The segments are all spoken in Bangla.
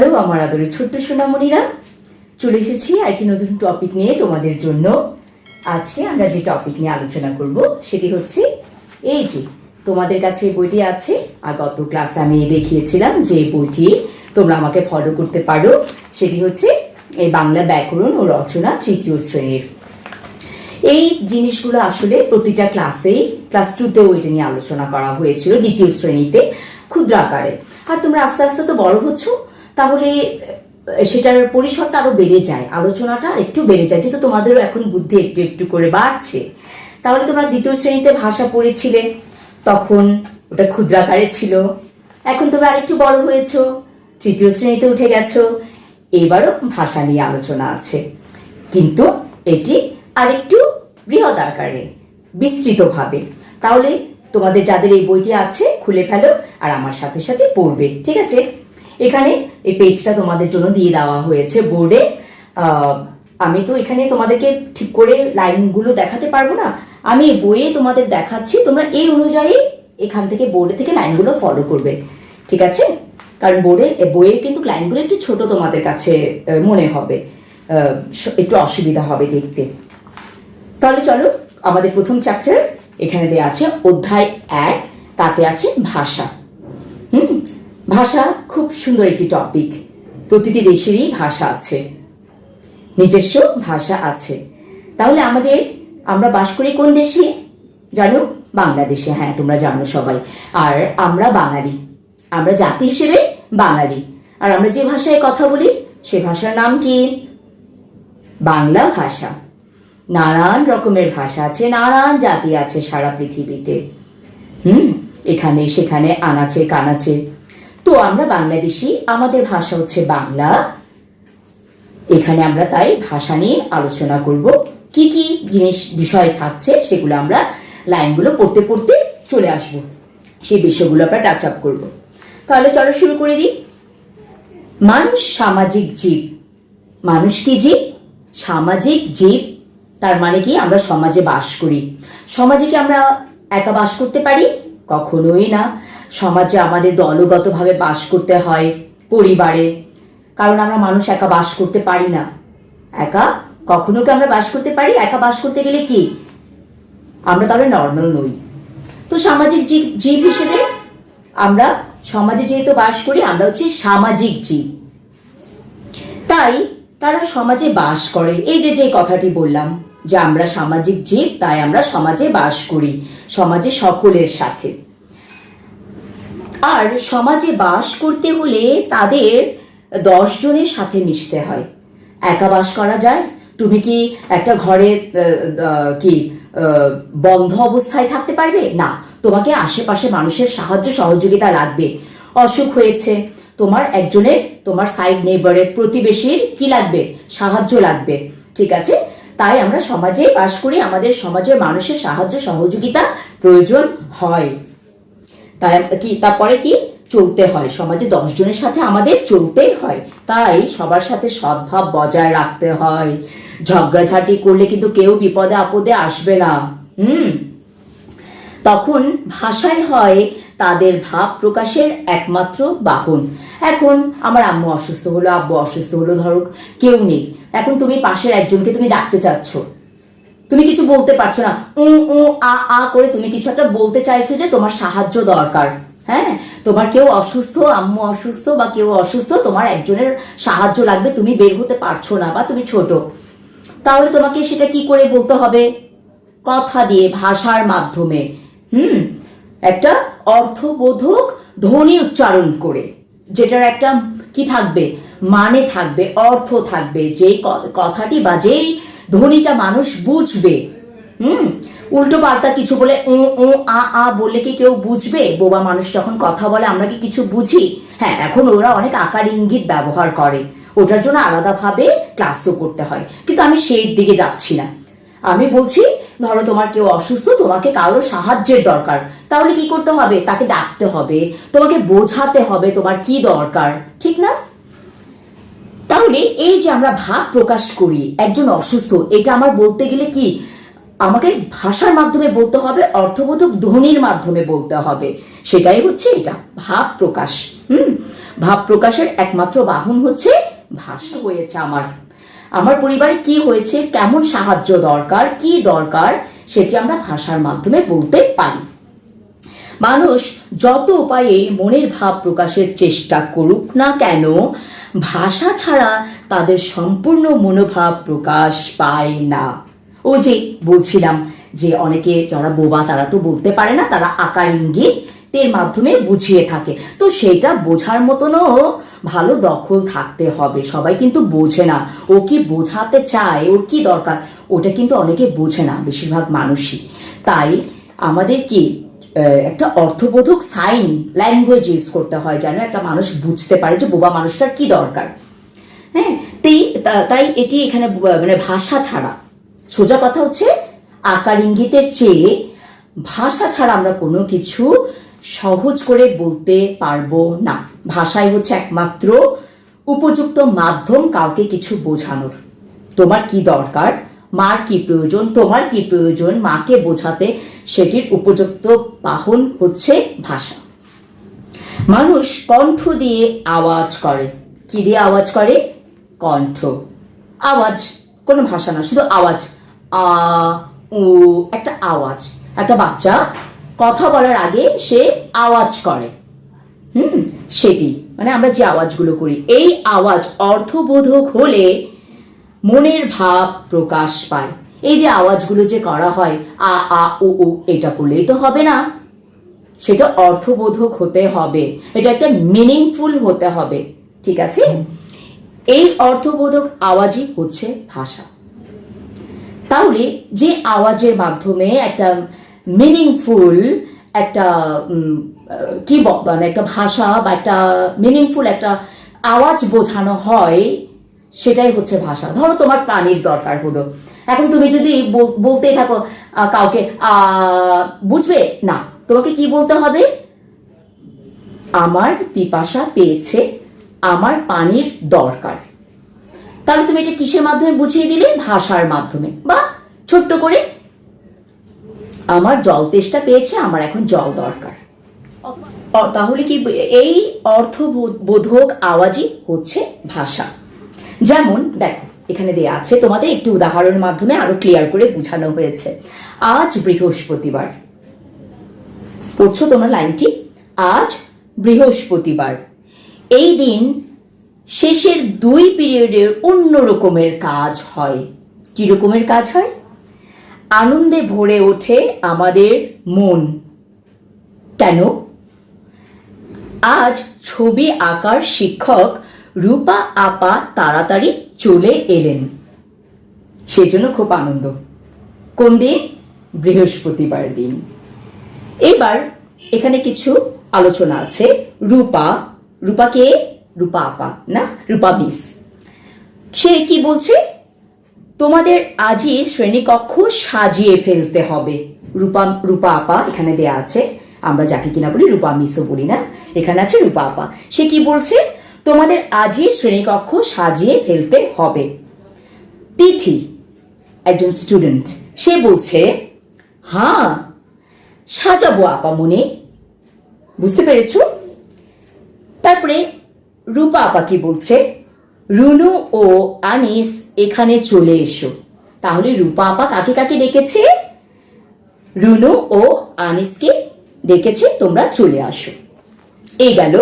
হ্যালো আমার আদরের ছোট্ট সোনামণিরা। চলে এসেছি একটি নতুন টপিক নিয়ে তোমাদের জন্য। আজকে আমরা যে টপিক নিয়ে আলোচনা করব, সেটি হচ্ছে এই যে তোমাদের কাছে বইটি আছে, আর গত ক্লাসে আমি দেখিয়েছিলাম যে বইটি তোমরা আমাকে ফলো করতে পারো। সেটি হচ্ছে এই বাংলা ব্যাকরণ ও রচনা তৃতীয় শ্রেণির। এই জিনিসগুলো আসলে প্রতিটা ক্লাসেই ক্লাস টুতেও এটা নিয়ে আলোচনা করা হয়েছিল দ্বিতীয় শ্রেণীতে ক্ষুদ্র আকারে। আর তোমরা আস্তে আস্তে তো বড় হচ্ছ তাহলে সেটার পরিসরটা আরও বেড়ে যায়, আলোচনাটা একটু বেড়ে যায়, যেহেতু তোমাদেরও এখন বুদ্ধি একটু একটু করে বাড়ছে। তাহলে তোমরা দ্বিতীয় শ্রেণীতে ভাষা পড়েছিলে, তখন ওটা ক্ষুদ্র আকারে ছিল। এখন তোমরা আরেকটু বড় হয়েছ, তৃতীয় শ্রেণীতে উঠে গেছো, এবারও ভাষা নিয়ে আলোচনা আছে। কিন্তু এটি আরেকটু বৃহৎ আকারে, বিস্তৃতভাবে। তাহলে তোমাদের যাদের এই বইটি আছে, খুলে ফেলো, আর আমার সাথে সাথে পড়বে, ঠিক আছে? এখানে এই পেজটা তোমাদের জন্য দিয়ে দেওয়া হয়েছে বোর্ডে আমি তো এখানে তোমাদেরকে ঠিক করে লাইনগুলো দেখাতে পারব না। আমি বইয়ে তোমাদের দেখাচ্ছি, তোমরা এই অনুযায়ী এখান থেকে বোর্ডে থেকে লাইনগুলো ফলো করবে। ঠিক আছে? কারণ বোর্ডে বইয়ের কিন্তু লাইনগুলো একটু ছোট তোমাদের কাছে মনে হবে। একটু অসুবিধা হবে দেখতে। তাহলে চলো, আমাদের প্রথম চ্যাপ্টার এখানে দেওয়া আছে অধ্যায় এক, তাতে আছে ভাষা। হুম? ভাষা খুব সুন্দর একটি টপিক প্রতিটি দেশেরই ভাষা আছে। নিজস্ব ভাষা আছে। তাহলে আমাদের, আমরা বাস করি কোন দেশে? জানো? বাংলাদেশে। হ্যাঁ তোমরা জানো সবাই। আর আমরা বাঙালি। আমরা জাতি হিসেবে বাঙালি। আর আমরা যে ভাষায় কথা বলি, সে ভাষার নাম কি? বাংলা ভাষা। নানান রকমের ভাষা আছে, নানান জাতি আছে সারা পৃথিবীতে। হুম? এখানে, সেখানে, আনাচে, কানাচে। তো আমরা বাংলাদেশি, আমাদের ভাষা হচ্ছে বাংলা। এখানে আমরা তাই ভাষা নিয়ে আলোচনা করব। কি কি জিনিস, বিষয় থাকছে সেগুলো আমরা লাইনগুলো পড়তে পড়তে চলে আসব। সেই বিষয়গুলো আমরা টাচ আপ করব। তাহলে চলো শুরু করে দিই। মানুষ সামাজিক জীব। মানুষ কি জীব? সামাজিক জীব, তার মানে কি আমরা সমাজে বাস করি। সমাজে কি আমরা একা বাস করতে পারি? কখনোই না। সমাজে আমাদের দলগতভাবে বাস করতে হয়, পরিবারে। কারণ আমরা মানুষ একা বাস করতে পারি না। একা? কখনো কি আমরা বাস করতে পারি? একা বাস করতে গেলে কি? আমরা তাহলে নর্মাল নই। তো সামাজিক জীব জীব হিসেবে আমরা সমাজে যেহেতু বাস করি, আমরা হচ্ছে সামাজিক জীব। তাই তারা সমাজে বাস করে। এই যে যে কথাটি বললাম, যে আমরা সামাজিক জীব, তাই আমরা সমাজে বাস করি, সমাজে সকলের সাথে। আর সমাজে বাস করতে হলে তাদের দশ জনের সাথে মিশতে হয়। একা বাস করা যায়? তুমি কি একটা ঘরে কি বন্ধ অবস্থায় থাকতে পারবে? না। তোমাকে আশেপাশে মানুষের সাহায্য, সহযোগিতা লাগবে। অসুখ হয়েছে। তোমার একজনের, তোমার সাইড নেবারের প্রতিবেশীর কি লাগবে? সাহায্য লাগবে। ঠিক আছে? তাই আমরা সমাজে বাস করি। আমাদের সমাজের মানুষের সাহায্য, সহযোগিতা প্রয়োজন হয়। তাই কি, তারপরে কি? চলতে হয়। সমাজে দশ জনের সাথে আমাদের চলতে হয়। তাই সবার সাথে সদ্ভাব বজায় রাখতে হয়। ঝগড়াঝাটি করলে কিন্তু কেউ বিপদে আপদে আসবে না। হুম? তখন ভাষাই হয় তাদের ভাব প্রকাশের একমাত্র বাহন। এখন আমার আম্মু অসুস্থ হলো, আব্বু অসুস্থ হলো ধরো কেউ নেই। এখন তুমি পাশের একজনকে তুমি ডাকতে চাচ্ছ। তুমি কিছু বলতে পারছ না। উ উ, আ আ করে তুমি কিছু একটা বলতে চাইছো যে তোমার সাহায্য দরকার। হ্যাঁ? তোমার কেউ অসুস্থ, আম্মু অসুস্থ বা কেউ অসুস্থ, তোমার একজনের সাহায্য লাগবে, তুমি বের হতে পারছ না বা তুমি ছোট। তাহলে তোমাকে সেটা কি করে বলতে হবে? কথা দিয়ে, ভাষার মাধ্যমে। হুম? একটা অর্থবোধক ধ্বনি উচ্চারণ করে, যেটার একটা কি থাকবে? মানে থাকবে, অর্থ থাকবে। যেই কথাটি বা যেই ধ্বনিটা মানুষ বুঝবে। হুম? উল্টো পাল্টা কিছু বলে উ উ, আ আ বলে কি কেউ বুঝবে? বোবা মানুষ যখন কথা বলে, আমরা কি কিছু বুঝি? হ্যাঁ এখন ওরা অনেক আকার ইঙ্গিত ব্যবহার করে। ওটার জন্য আলাদাভাবে ক্লাসও করতে হয়। কিন্তু আমি সেই দিকে যাচ্ছি না। আমি বলছি, ধরো তোমার কেউ অসুস্থ, তোমাকে কারও সাহায্যের দরকার। তাহলে কি করতে হবে? তাকে ডাকতে হবে। তোমাকে বোঝাতে হবে তোমার কি দরকার। ঠিক না? তাহলে এই যে আমরা ভাব প্রকাশ করি, একজন অসুস্থ, এটা আমার বলতে গেলে কি, আমাকে ভাষার মাধ্যমে বলতে হবে, অর্থবোধক ধ্বনির মাধ্যমে বলতে হবে। সেটাই হচ্ছে এটা, ভাব প্রকাশ। হুম? ভাব প্রকাশের একমাত্র বাহন হচ্ছে ভাষা হয়েছে আমার। আমার পরিবারে কি হয়েছে, কেমন সাহায্য দরকার, কি দরকার, সেটি আমরা ভাষার মাধ্যমে বলতে পারি। মানুষ যত উপায়ে মনের ভাব প্রকাশের চেষ্টা করুক না কেন ভাষা ছাড়া তাদের সম্পূর্ণ মনোভাব প্রকাশ পায় না। ও যে বলছিলাম যে অনেকে যারা বোবা, তারা তো বলতে পারে না, তারা আকার ইঙ্গিতের মাধ্যমে বুঝিয়ে থাকে। তো সেটা বোঝার মতনও ভালো দখল থাকতে হবে। সবাই কিন্তু বোঝে না। ও কি বোঝাতে চায়? ওর কি দরকার? ওটা কিন্তু অনেকে বোঝে না, বেশিরভাগ মানুষই। তাই আমাদের কি একটা অর্থবোধক সাইন ল্যাঙ্গুয়েজ ইউজ করতে হয় যেন একটা মানুষ বুঝতে পারে যে বোবা মানুষটার কি দরকার। হ্যাঁ তাই তাই এটি এখানে মানে ভাষা ছাড়া। সোজা কথা হচ্ছে আকার ইঙ্গিতের চেয়ে ভাষা ছাড়া আমরা কোনো কিছু সহজ করে বলতে পারব না। ভাষাই হচ্ছে একমাত্র উপযুক্ত মাধ্যম কাউকে কিছু বোঝানোর। তোমার কি দরকার? মার কি প্রয়োজন, তোমার কি প্রয়োজন, মাকে বোঝাতে সেটির উপযুক্ত বাহন হচ্ছে ভাষা। মানুষ কণ্ঠ দিয়ে আওয়াজ করে। কি দিয়ে আওয়াজ করে? কণ্ঠ। আওয়াজ কোনো ভাষা না, শুধু আওয়াজ। আ, উ, একটা আওয়াজ। একটা বাচ্চা কথা বলার আগে সে আওয়াজ করে। হুম? সেটি। মানে আমরা যে আওয়াজগুলো করি, এই আওয়াজ অর্থবোধক হলে মনের ভাব প্রকাশ পায়। এই যে আওয়াজগুলো যে করা হয়, আ আ ও ও এটা করলেই তো হবে না। সেটা অর্থবোধক হতে হবে। এটা একটা মিনিংফুল হতে হবে। ঠিক আছে? এই অর্থবোধক আওয়াজই হচ্ছে ভাষা। তাহলে যে আওয়াজের মাধ্যমে একটা মিনিংফুল একটা কি মানে একটা ভাষা বা একটা মিনিংফুল একটা আওয়াজ বোঝানো হয় সেটাই হচ্ছে ভাষা। ধরো তোমার প্রাণীর দরকার হলো। এখন তুমি যদি বল- বলতে থাকো কাউকে বুঝবে? না। তোমাকে কি বলতে হবে? আমার পিপাসা পেয়েছে, আমার পানির দরকার। তাহলে তুমি এটা কিসের মাধ্যমে বুঝিয়ে দিলে? ভাষার মাধ্যমে। বা ছোট্ট করে, আমার জল তেষ্টা পেয়েছে, আমার এখন জল দরকার। তাহলে কি এই অর্থবোধক আওয়াজই হচ্ছে ভাষা। যেমন, দেখো, এখানে দেয়া আছে, তোমাদের একটু উদাহরণের মাধ্যমে আরও ক্লিয়ার করে বোঝানো হয়েছে। আজ বৃহস্পতিবার। পড়ছো তোমার লাইনটি? আজ বৃহস্পতিবার। এই দিন শেষের দুই পিরিয়ডের অন্য রকমের কাজ হয়। কি রকমের কাজ হয়? আনন্দে ভরে ওঠে আমাদের মন। কেন? আজ ছবি আঁকার শিক্ষক রূপা, আপা তাড়াতাড়ি চলে এলেন। সেজন্য খুব আনন্দ। কোন দিন? বৃহস্পতিবার দিন। এবার এখানে কিছু আলোচনা আছে। রূপা রূপাকে রূপা আপা, না? রূপা মিস। সে কি বলছে? তোমাদের আজই শ্রেণীকক্ষ সাজিয়ে ফেলতে হবে। রূপা রূপা আপা এখানে দেয়া আছে। আমরা যাকে কিনা বলি রূপা মিসও বলি না। এখানে আছে রূপা আপা। সে কি বলছে? তোমাদের আজই শ্রেণীকক্ষ সাজিয়ে ফেলতে হবে। তিথি, একজন স্টুডেন্ট সে বলছে হ্যাঁ সাজাবো আপা মনে বুঝতে পেরেছ? তারপরে রূপা আপা কি বলছে, রুনু ও আনিস, এখানে চলে এসো। তাহলে রূপা আপা কাকে কাকে ডেকেছে? রুনু ও আনিসকে ডেকেছে, তোমরা চলে আসো। এই গেল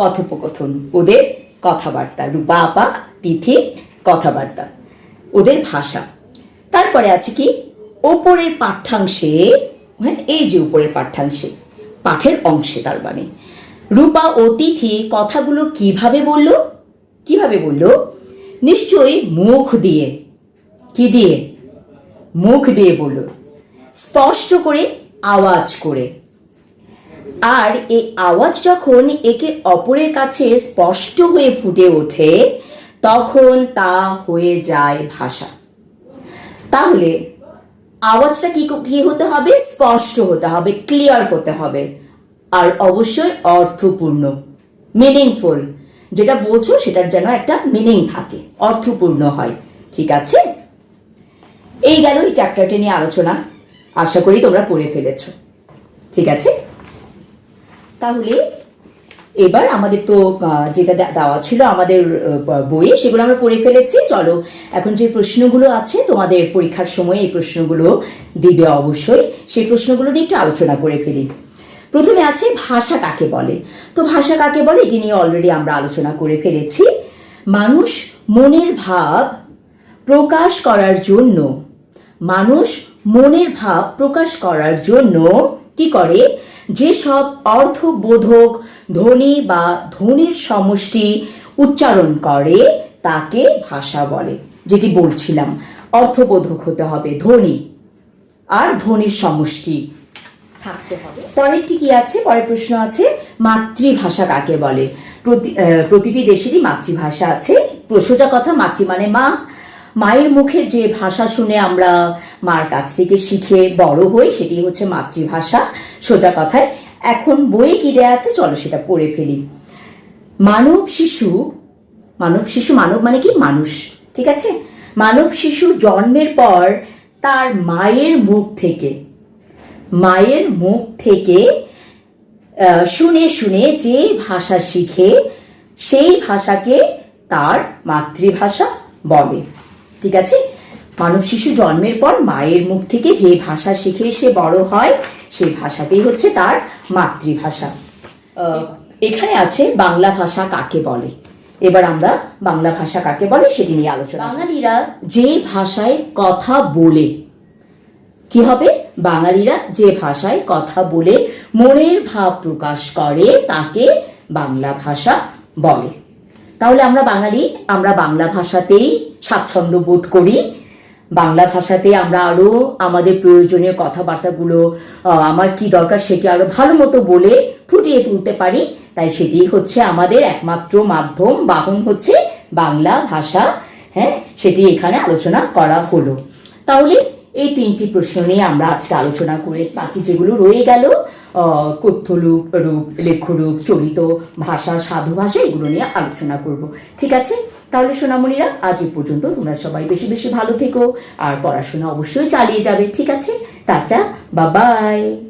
কথোপকথন, ওদের কথাবার্তা রূপা আপা তিথি, কথাবার্তা, ওদের ভাষা। তারপরে আছে কি? ওপরের পাঠ্যাংশে হ্যাঁ এই যে উপরের পাঠ্যাংশে, পাঠের অংশে তার মানে। রূপা ও তিথি কথাগুলো কীভাবে বলল? কীভাবে বলল? নিশ্চয়ই মুখ দিয়ে। কি দিয়ে? মুখ দিয়ে বলল। স্পষ্ট করে, আওয়াজ করে। আর এই আওয়াজ যখন একে অপরের কাছে স্পষ্ট হয়ে ফুটে ওঠে, তখন তা হয়ে যায় ভাষা। তাহলে আওয়াজটা কি কি হতে হবে? স্পষ্ট হতে হবে ক্লিয়ার হতে হবে। আর অবশ্যই অর্থপূর্ণ মিনিংফুল যেটা বলছো সেটার যেন একটা মিনিং থাকে, অর্থপূর্ণ হয়। ঠিক আছে? এই গেল এই চ্যাপ্টারটি নিয়ে আলোচনা। আশা করি তোমরা পড়ে ফেলেছো। ঠিক আছে? তাহলে এবার আমাদের তো যেটা দেওয়া ছিল আমাদের বইয়ে সেগুলো আমরা পড়ে ফেলেছি। চলো, এখন যে প্রশ্নগুলো আছে, তোমাদের পরীক্ষার সময় এই প্রশ্নগুলো দিবে অবশ্যই। সেই প্রশ্নগুলো নিয়ে একটু আলোচনা করে ফেলি। প্রথমে আছে, ভাষা কাকে বলে? তো ভাষা কাকে বলে? এটি নিয়ে অলরেডি আমরা আলোচনা করে ফেলেছি। মানুষ মনের ভাব প্রকাশ করার জন্য, মানুষ মনের ভাব প্রকাশ করার জন্য কি করে? যেসব অর্থবোধক ধ্বনি বা ধ্বনির সমষ্টি উচ্চারণ করে তাকে ভাষা বলে যেটি বলছিলাম। অর্থবোধক হতে হবে ধ্বনি আর ধ্বনির সমষ্টি। থাকতে হবে। পরেরটি কি আছে? পরের প্রশ্ন আছে মাতৃভাষা কাকে বলে? প্রতি প্রতিটি দেশেরই মাতৃভাষা আছে। সোজা কথা মাতৃ মানে মা মায়ের মুখের যে ভাষা শুনে আমরা মার কাছ থেকে শিখে বড় হই, সেটি হচ্ছে মাতৃভাষা। সোজা কথায়, এখন বইয়ে কি দেয়া আছে? চলো সেটা পড়ে ফেলি। মানব শিশু মানব শিশু মানব মানে কি? মানুষ, ঠিক আছে? মানব শিশু জন্মের পর তার মায়ের মুখ থেকে, মায়ের মুখ থেকে শুনে শুনে যে ভাষা শিখে, সেই ভাষাকে তার মাতৃভাষা বলে। ঠিক আছে? মানব শিশু জন্মের পর মায়ের মুখ থেকে যে ভাষা শিখে সে বড় হয় সেই ভাষাটাই হচ্ছে তার মাতৃভাষা। আহ, এখানে আছে বাংলা ভাষা কাকে বলে? এবার আমরা বাংলা ভাষা কাকে বলে সেটি নিয়ে আলোচনা বাঙালিরা যে ভাষায় কথা বলে কি হবে? বাঙালিরা যে ভাষায় কথা বলে মনের ভাব প্রকাশ করে তাকে বাংলা ভাষা বলে। তাহলে আমরা বাঙালি, আমরা বাংলা ভাষাতেই স্বাচ্ছন্দ্য বোধ করি। বাংলা ভাষাতে আমরা আরও আমাদের প্রয়োজনীয় কথাবার্তাগুলো আমার কি দরকার সেটি আরও ভালো মতো বলে ফুটিয়ে তুলতে পারি। তাই সেটি হচ্ছে আমাদের একমাত্র মাধ্যম, বাহন হচ্ছে বাংলা ভাষা। হ্যাঁ সেটি এখানে আলোচনা করা হলো। তাহলে এই তিনটি প্রশ্ন নিয়ে আমরা আজকে আলোচনা করে বাকি যেগুলো রয়ে গেল আহ, কথ্য রূপ লেখরূপ চলিত ভাষা সাধু ভাষা এগুলো নিয়ে আলোচনা করব। ঠিক আছে? তাহলে সোনামণিরা আজ এ পর্যন্ত তোমরা সবাই বেশি বেশি ভালো থেকো আর পড়াশোনা অবশ্যই চালিয়ে যাবে ঠিক আছে? টাটা বা বাই